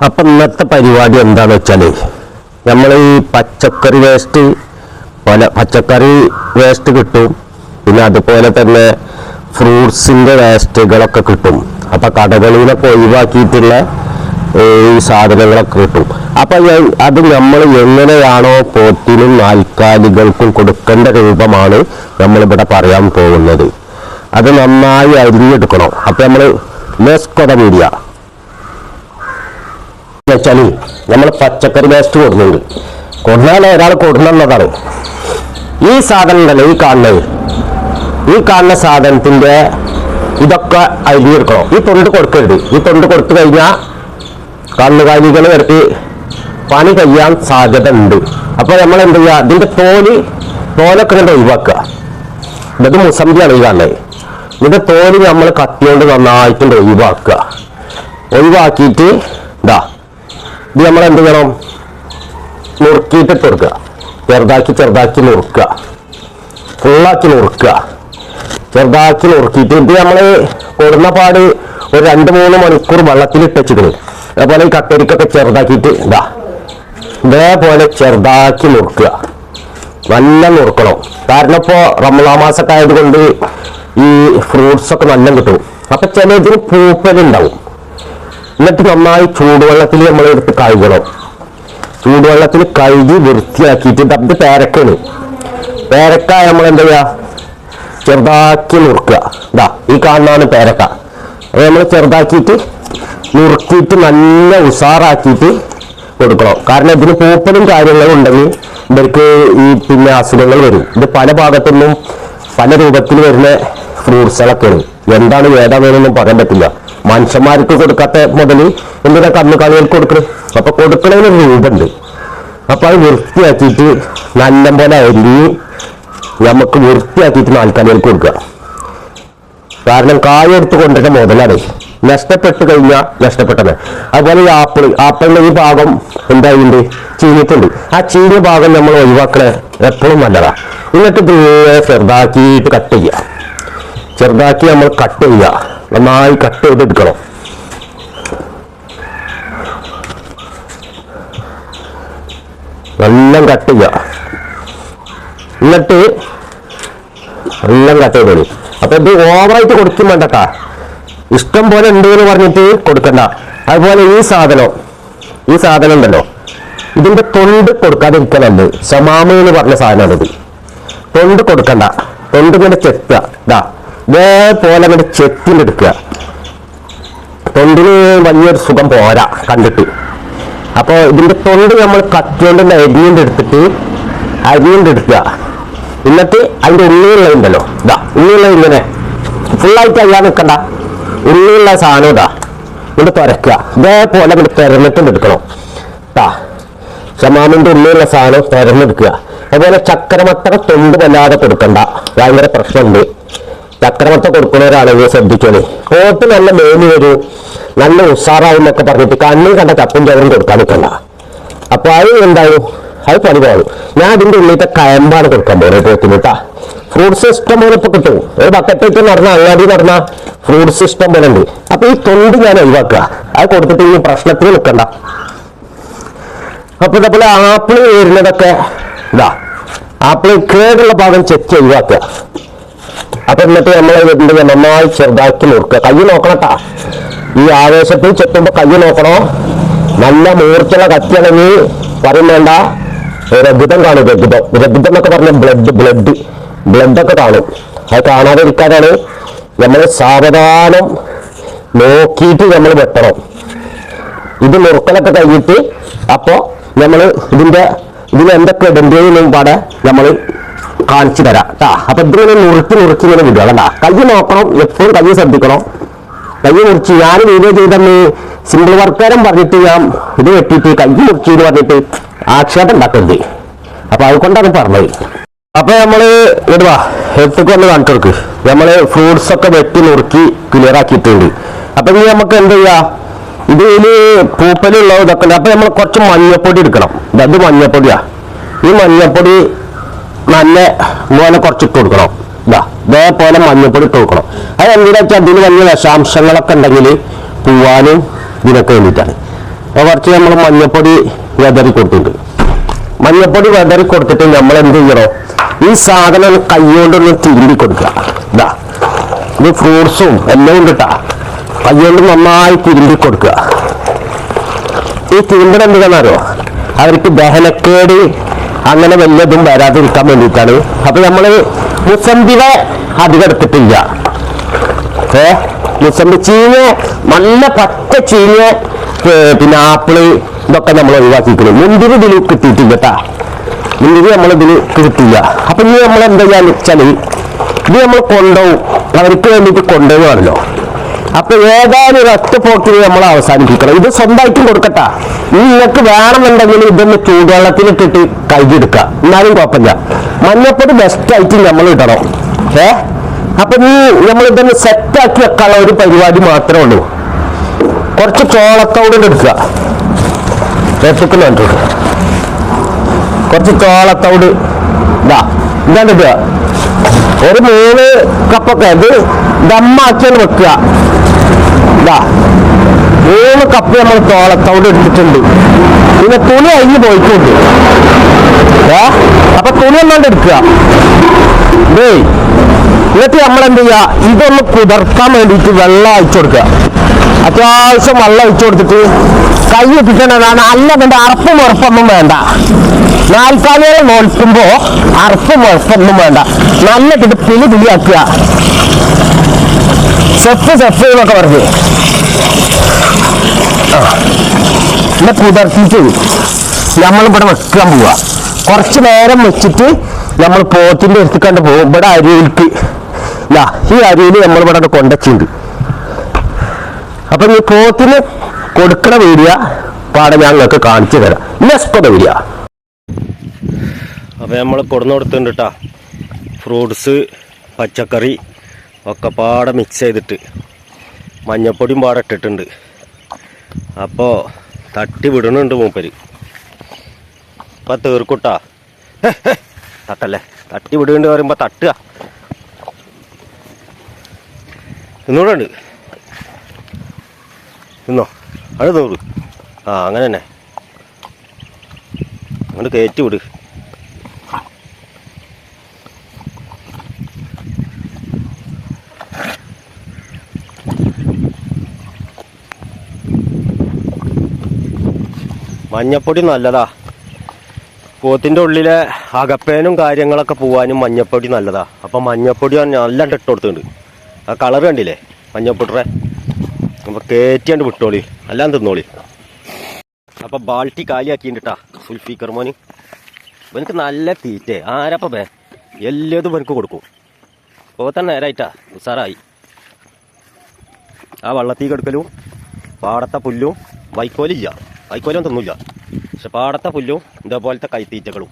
അപ്പൊ ഇന്നത്തെ പരിപാടി എന്താന്ന് വെച്ചാൽ നമ്മൾ ഈ പച്ചക്കറി വേസ്റ്റ് പല പച്ചക്കറി വേസ്റ്റ് കിട്ടും. പിന്നെ അതുപോലെ തന്നെ ഫ്രൂട്ട്സിന്റെ വേസ്റ്റുകളൊക്കെ കിട്ടും. അപ്പൊ കടകളിലൊക്കെ ഒഴിവാക്കിയിട്ടുള്ള ഈ സാധനങ്ങളൊക്കെ കിട്ടും. അപ്പൊ അത് നമ്മൾ എങ്ങനെയാണോ പോത്തിനും നാൽക്കാലികൾക്കും കൊടുക്കേണ്ട രൂപമാണ് നമ്മളിവിടെ പറയാൻ പോകുന്നത്. അത് നന്നായി അരിഞ്ഞെടുക്കണം. അപ്പൊ നമ്മൾ ലെസ്കൊട മീഡിയ. വെച്ചാൽ നമ്മൾ പച്ചക്കറി വേസ്റ്റ് കൊടുക്കുന്നുണ്ട്. കൊടുന്നാൽ ഒരാൾ കൊടുന്നുള്ളതാണ് ഈ സാധനം ഉണ്ടല്ലോ ഈ കാണുന്നത് ഈ കാണുന്ന സാധനത്തിന്റെ ഇതൊക്കെ അരിഞ്ഞെടുക്കണം ഈ തൊണ്ട് കൊടുക്കരുത്. ഈ തൊണ്ട് കൊടുത്തു കഴിഞ്ഞാൽ കന്നുകാലികൾ വരട്ടി പണി കഴിയാൻ സാധ്യത ഉണ്ട് അപ്പോൾ നമ്മൾ എന്ത് ചെയ്യുക ഇതിന്റെ തോൽ തോലൊക്കെ കണ്ട് ഒഴിവാക്കുക. ഇത് മുസമ്പിയാണ് ഈ കാണുന്നത്. ഇതിന്റെ തോൽ നമ്മൾ കത്തിയോണ്ട് നന്നായിട്ടുണ്ട് ഒഴിവാക്കുക. ഒഴിവാക്കിയിട്ട് ഇതാ ഇത് നമ്മൾ എന്ത് ചെയ്യണം? നുറുക്കിയിട്ട് കൊടുക്കുക ചെറുതാക്കി ചെറുതാക്കി നുറുക്കുക. ഫുള്ളാക്കി നുറുക്കുക. ചെറുതാക്കി നുറുക്കിയിട്ട് ഇത് നമ്മൾ കൊടുന്ന പാട് ഒരു രണ്ട് മൂന്ന് മണിക്കൂർ വെള്ളത്തിൽ ഇട്ടുവെച്ചിട്ട് അതേപോലെ ഈ കക്കരിക്കൊക്കെ ചെറുതാക്കിയിട്ട് ഇതാ. ഇതേപോലെ ചെറുതാക്കി നുറുക്കുക. നല്ല നുറുക്കണം. കാരണം ഇപ്പോൾ റമലാ മാസമൊക്കെ ആയതുകൊണ്ട് ഈ ഫ്രൂട്ട്സൊക്കെ നല്ല കിട്ടും. അപ്പം ചിലതിന് പൂപ്പലുണ്ടാവും. എന്നിട്ട് നന്നായി ചൂടുവെള്ളത്തിൽ നമ്മൾ എടുത്ത് കഴുകണം. ചൂടുവെള്ളത്തിൽ കഴുകി വൃത്തിയാക്കിയിട്ട് അത് പേരക്കാണ്. പേരക്ക നമ്മൾ എന്താ ചെയ്യുക? ചെറുതാക്കി നുറുക്കുക. ഇതാ ഈ കാണുന്നതാണ് പേരക്ക. അത് നമ്മൾ ചെറുതാക്കിയിട്ട് നുറുക്കിയിട്ട് നല്ല ഉഷാറാക്കിയിട്ട് കൊടുക്കണം. കാരണം ഇതിന് പൂപ്പലും കാര്യങ്ങളും ഉണ്ടെങ്കിൽ ഇവർക്ക് ഈ പിന്നെ അസുഖങ്ങൾ വരും. ഇത് പല ഭാഗത്തുനിന്നും പല രൂപത്തിൽ വരുന്ന ഫ്രൂട്ട്സുകളൊക്കെയാണ് എന്താണ് ഏതാണെന്നൊന്നും പറയാൻ പറ്റില്ല. മനുഷ്യന്മാർക്ക് കൊടുക്കാത്ത മുതൽ എന്തിനാ കന്നുകാലികൾക്ക് കൊടുക്കണം? അപ്പൊ കൊടുക്കണതിന് രൂപമുണ്ട് അപ്പൊ അത് വൃത്തിയാക്കിയിട്ട് നല്ല പോലെ അരിഞ്ഞ് നമുക്ക് വൃത്തിയാക്കിയിട്ട് നാൽക്കാലികൾക്ക് കൊടുക്കുക. കാരണം കായ എടുത്ത് കൊണ്ടുവരുന്ന മുതലാണ്. നഷ്ടപ്പെട്ട് കഴിഞ്ഞാൽ നഷ്ടപ്പെട്ടത് അതുപോലെ ഈ ആപ്പിൾ ആപ്പിളിന്റെ ഈ ഭാഗം എന്തായിട്ടുണ്ട് ചീഞ്ഞിട്ടുണ്ട് ആ ചീഞ്ഞ ഭാഗം നമ്മൾ ഒഴിവാക്കണേ എപ്പോഴും നല്ലതാ. എന്നിട്ട് ചെറുതാക്കിയിട്ട് കട്ട് ചെയ്യുക. ചെറുതാക്കി നമ്മൾ കട്ട് ചെയ്യുക. നന്നായി കട്ട് ചെയ്തെടുക്കണം. നല്ല കട്ട് ചെയ്യുക. എന്നിട്ട് എല്ലാം കട്ട് ചെയ്തോളി. അപ്പൊ ഇത് ഓവറായിട്ട് കൊടുക്കും വേണ്ടട്ടാ. ഇഷ്ടം പോലെ ഉണ്ട് എന്ന് പറഞ്ഞിട്ട് കൊടുക്കണ്ട. അതുപോലെ ഈ സാധനം ഈ സാധനം ഉണ്ടല്ലോ. ഇതിന്റെ തൊണ്ട് കൊടുക്കാതിരിക്കലുണ്ട് സമാമ എന്ന് പറഞ്ഞ സാധനമാണിത് തൊണ്ട് കൊടുക്കണ്ട. തൊണ്ട് ഇങ്ങനെ ചെത്തുക. ഇതാ. ഇതേപോലെ അങ്ങനെ ചെത്തിലെടുക്കുക. തൊണ്ടിന് വലിയൊരു സുഖം പോരാ കണ്ടിട്ട്. അപ്പോൾ ഇതിന്റെ തൊണ്ട് നമ്മൾ കത്തിയോണ്ട് അരിയുണ്ട് എടുത്തിട്ട് അരിയുണ്ട് എടുക്കുക എന്നിട്ട് അതിന്റെ ഉള്ളിലുള്ള ഉണ്ടല്ലോ ഇതാ ഉള്ളിലുള്ള ഇങ്ങനെ ഫുള്ളായിട്ട് അയ്യാൻ നിൽക്കണ്ട. ഉള്ളിലുള്ള സാധനം ഇതാ ഇവിടെ തുരക്കുക. ഇതേപോലെ ഇവിടെ തുരന്നിട്ട് എടുക്കണം. ഇതാ ചമാമിന്റെ ഉള്ളിലുള്ള സാധനം തുരന്നെടുക്കുക. അതുപോലെ ചക്രമത്തക തൊണ്ട് വല്ലാതെ കൊടുക്കണ്ട ഭയങ്കര പ്രശ്നമുണ്ട്. ചക്രമത്ത കൊടുക്കുന്നവരാണെങ്കിൽ ശ്രദ്ധിക്കണേ. കോട്ട് നല്ല മേഞ്ഞു വരും നല്ല ഉഷാറാവും എന്നൊക്കെ പറഞ്ഞിട്ട് കണ്ണിൽ കണ്ട കപ്പും ചവറും കൊടുക്കാൻ നിൽക്കണ്ട. അപ്പൊ അത് എന്താവും അത് പണി പോകും ഞാൻ അതിന്റെ ഉള്ളിലത്തെ കയമ്പാണ് കൊടുക്കാൻ പോകുന്നത് പോത്തിന് കേട്ടാ ഫ്രൂട്ട്സ് ഇഷ്ടം പോലെ ഇപ്പൊ കിട്ടും. ഒരു ബക്കറ്റേക്ക് നടന്ന അങ്ങാടി നടന്ന ഫ്രൂട്ട്സ് ഇഷ്ടം പോലെ ഉണ്ട്. അപ്പൊ ഈ തൊണ്ട് ഞാൻ ഒഴിവാക്കുക. അത് കൊടുത്തിട്ട് ഈ പ്രശ്നത്തിന് നിൽക്കണ്ട. അപ്പൊ ഇതേപോലെ ആപ്പിൾ വരുന്നതൊക്കെ ഇതാ ആപ്പിൾ കേടുള്ള ഭാഗം ചെക്ക് ഒഴിവാക്കുക. അപ്പൊ എന്നിട്ട് നമ്മൾ ചെയ്യാം നന്നായി ചെറുതാക്കി നോക്കുക. കൈ നോക്കണട്ടാ. ഈ ആവേശത്തിൽ ചെത്തുമ്പോ കൈ നോക്കണോ? നല്ല മൂർച്ചുള്ള കത്തിയാണെങ്കിൽ പറയും വേണ്ട. രക്തം കാണും രക്തം രഗിതം എന്നൊക്കെ പറഞ്ഞ ബ്ലഡ് ബ്ലഡ് ബ്ലഡ് ഒക്കെ കാണും. അത് കാണാതിരിക്കാനാണ് നമ്മൾ സാവധാനം നോക്കിയിട്ട് നമ്മൾ വെട്ടണം. ഇത് നുറുക്കലൊക്കെ കഴിഞ്ഞിട്ട് അപ്പോൾ നമ്മൾ ഇതിന്റെ ഇതിന് എന്തൊക്കെ ഇടേണ്ടതെന്നും പാടെ നമ്മൾ കാണിച്ചു തരാം. കേട്ടാ അപ്പൊ ഇതിങ്ങനെ നുറുക്കി നുറുക്കി ഇങ്ങനെ വിടുക കണ്ടാ കൈ നോക്കണം എപ്പോഴും കൈ ശ്രദ്ധിക്കണം. കൈ മുറിച്ച് ഞാൻ വീഡിയോ ചെയ്തെന്ന് സിംഗിൾ വർക്കാരം പറഞ്ഞിട്ട് ഞാൻ ഇത് വെട്ടിയിട്ട് കൈ മുറിച്ചു എന്ന് പറഞ്ഞിട്ട് ആക്ഷേപം ഉണ്ടാക്കരുത്. അപ്പൊ അതുകൊണ്ടാണ് പറഞ്ഞത്. അപ്പൊ നമ്മൾ ഇടുവാ എടുത്തൊക്കെ ഒന്ന് കാണിച്ചു കൊടുക്ക്. നമ്മൾ ഫ്രൂട്ട്സ് ഒക്കെ വെട്ടി നുറുക്കി ക്ലിയർ ആക്കിയിട്ടുണ്ട്. അപ്പൊ ഇനി നമുക്ക് എന്ത് ചെയ്യാ? ഇതിൽ പൂപ്പലുള്ള ഇതൊക്കെ അപ്പൊ നമ്മൾ കുറച്ച് മഞ്ഞപ്പൊടി എടുക്കണം. ഇത് മഞ്ഞപ്പൊടിയാ. ഈ മഞ്ഞപ്പൊടി നല്ല പോലെ കുറച്ചിട്ട് കൊടുക്കണം. ഇതാ ഇതേപോലെ മഞ്ഞപ്പൊടി ഇട്ട് കൊടുക്കണം. അത് എന്തിനാ വെച്ചാൽ അതിന് വലിയ വിഷാംശങ്ങളൊക്കെ ഉണ്ടെങ്കിൽ പൂവാനും ഇതിനൊക്കെ വേണ്ടിയിട്ടാണ്. അപ്പോൾ കുറച്ച് നമ്മൾ മഞ്ഞപ്പൊടി വെതറി കൊടുത്തിട്ടുണ്ട്. മഞ്ഞപ്പൊടി വെതറി കൊടുത്തിട്ട് നമ്മൾ എന്ത് ചെയ്യണോ? ഈ സാധനം കൈകൊണ്ടൊന്ന് തിരുമ്പി കൊടുക്കുക. ഇതാ ഇത് ഫ്രൂട്ട്സും എല്ലാം ഉണ്ട് കേട്ടാ കൈകൊണ്ട് നന്നായി തിരുമ്പി കൊടുക്കുക. ഈ തിരുമ്പണ എന്തിനാണെന്നറിയോ അവർക്ക് ദഹനക്കേട് അങ്ങനെ വലിയതും വരാതിരിക്കാൻ വേണ്ടിയിട്ടാണ്. അപ്പൊ നമ്മൾ മുസമ്പിനെ അധികം എടുത്തിട്ടില്ല ഏ? മുസമ്പി ചീഞ്ഞ നല്ല പച്ച ചീഞ്ഞ പിന്നെ ആപ്പിൾ ഇതൊക്കെ നമ്മൾ ഒഴിവാക്കിക്കണം മുന്തിരി ഇതിൽ കിട്ടിയിട്ടില്ല കേട്ടാ മുന്തിരി നമ്മൾ ഇതിൽ കിട്ടില്ല അപ്പൊ ഇനി നമ്മൾ എന്താ ചെയ്യാന്ന് വെച്ചാൽ ഇത് നമ്മൾ കൊണ്ടുപോകും. അവർക്ക് വേണ്ടിയിട്ട് കൊണ്ടുപോകുകയാണല്ലോ അപ്പൊ ഏതായാലും ഒരു ഒറ്റ പോക്കിൽ നമ്മൾ അവസാനിപ്പിക്കണം. ഇത് സ്വന്തമായിട്ടും കൊടുക്കട്ടാ. നിങ്ങൾക്ക് വേണമെന്നുണ്ടെങ്കിൽ ഇതൊന്ന് ചൂടുവെള്ളത്തിലിട്ടിട്ട് കഴുകിയെടുക്കുക. എന്നാലും കുഴപ്പമില്ല. മഞ്ഞപ്പൊടി ബെസ്റ്റായിട്ട് നമ്മൾ ഇടണം. ഏ? അപ്പൊ നീ നമ്മൾ ഇതൊന്ന് സെറ്റാക്കി വെക്കാനുള്ള ഒരു പരിപാടി മാത്രമേ ഉള്ളൂ. കുറച്ച് ചോളത്തോട് എടുക്കുക. ഏത്തക്കിൽ കുറച്ച് ചോളത്തോട് ഇതാ ഇതാണ് ഇടുക. ഒരു മൂന്ന് കപ്പൊക്കെ ഇത് ദമ്മാക്കിയാണ് വെക്കുക. മൂന്ന് കപ്പ് നമ്മൾ തോളത്തോട് എടുത്തിട്ടുണ്ട്. പിന്നെ തുണി അഴിഞ്ഞു പോയിട്ടുണ്ട്. ഏ? അപ്പൊ തുണി ഒന്നാണ്ട് എടുക്കുക. എന്നിട്ട് നമ്മൾ എന്ത് ചെയ്യുക? ഇതൊന്ന് കുതിർക്കാൻ വേണ്ടിയിട്ട് വെള്ളം അയച്ചു കൊടുക്കുക. അത്യാവശ്യം വെള്ളം അഴിച്ചു കൊടുത്തിട്ട് കൈ ഒപ്പിക്കേണ്ടതാണ്. അല്ല കണ്ട് അറപ്പും ഉറപ്പൊന്നും വേണ്ട. നാൽക്കാലികൾ നോൽക്കുമ്പോ അറപ്പും ഉറപ്പൊന്നും വേണ്ട. നല്ല ഇട്ടിട്ട് പിളി പിളിയാക്കുക സെഫ് സെഫ് എന്നൊക്കെ പറഞ്ഞു. പിന്നെ പുതർത്തിട്ട് നമ്മളിവിടെ വെക്കാൻ പോവുക കുറച്ച് നേരം വെച്ചിട്ട് നമ്മൾ പോത്തിന്റെ അടുത്ത് കണ്ട് പോകും ഇവിടെ അരിയിൽക്ക് ഇല്ല ഈ അരിയിൽ നമ്മൾ ഇവിടെ കൊണ്ടച്ചുണ്ട്. അപ്പൊ ഈ പോത്തിന് കൊടുക്കണ വീഡിയ പാടെ ഞാൻ നിങ്ങൾക്ക് കാണിച്ചു തരാം. ലസ്പത വീഡിയ. അപ്പൊ നമ്മൾ കൊടുന്നു കൊടുത്തിട്ടുണ്ട് കേട്ടാ ഫ്രൂട്ട്സ് പച്ചക്കറി ഒക്കെ പാടെ മിക്സ് ചെയ്തിട്ട് മഞ്ഞപ്പൊടിയും പാടെ ഇട്ടിട്ടുണ്ട്. അപ്പോൾ തട്ടി വിടണുണ്ട് മൂപ്പര്. ഇപ്പം തീർക്കുട്ടാ. തട്ടല്ലേ? തട്ടി വിടുന്നുണ്ട് പറയുമ്പോൾ തട്ടുക. തിന്നൂടെ ഉണ്ട് തിന്നോ? അത് നൂറ് ആ അങ്ങനെ തന്നെ. അങ്ങോട്ട് കയറ്റി വിട്. മഞ്ഞപ്പൊടി നല്ലതാ. പോത്തിന്റെ ഉള്ളിലെ അകപ്പേനും കാര്യങ്ങളൊക്കെ പോവാനും മഞ്ഞപ്പൊടി നല്ലതാ. അപ്പം മഞ്ഞപ്പൊടി നല്ല ഇട്ട് കൊടുത്തിട്ടുണ്ട് ആ കളർ കണ്ടില്ലേ? മഞ്ഞപ്പൊട്ടറെ അപ്പം കയറ്റിയാണ്ട് വിട്ടോളി. എല്ലാം തിന്നോളി. അപ്പം ബാൾട്ടി ഫുൾ സുൽഫീക്കർ മോന്. എനിക്ക് നല്ല തീറ്റേ. ആരപ്പ എല്ലാതും എനിക്ക് കൊടുക്കും. പോത്തന്നെ നേരായിട്ടാ. ഉസാറായി. ആ വള്ളത്തീ കെടുക്കലും പാടത്തെ പുല്ലും വൈക്കോലില്ല. വൈക്കോലും തിന്നില്ല. പക്ഷെ പാടത്തെ പുല്ലും ഇതേപോലത്തെ കൈത്തീറ്റകളും.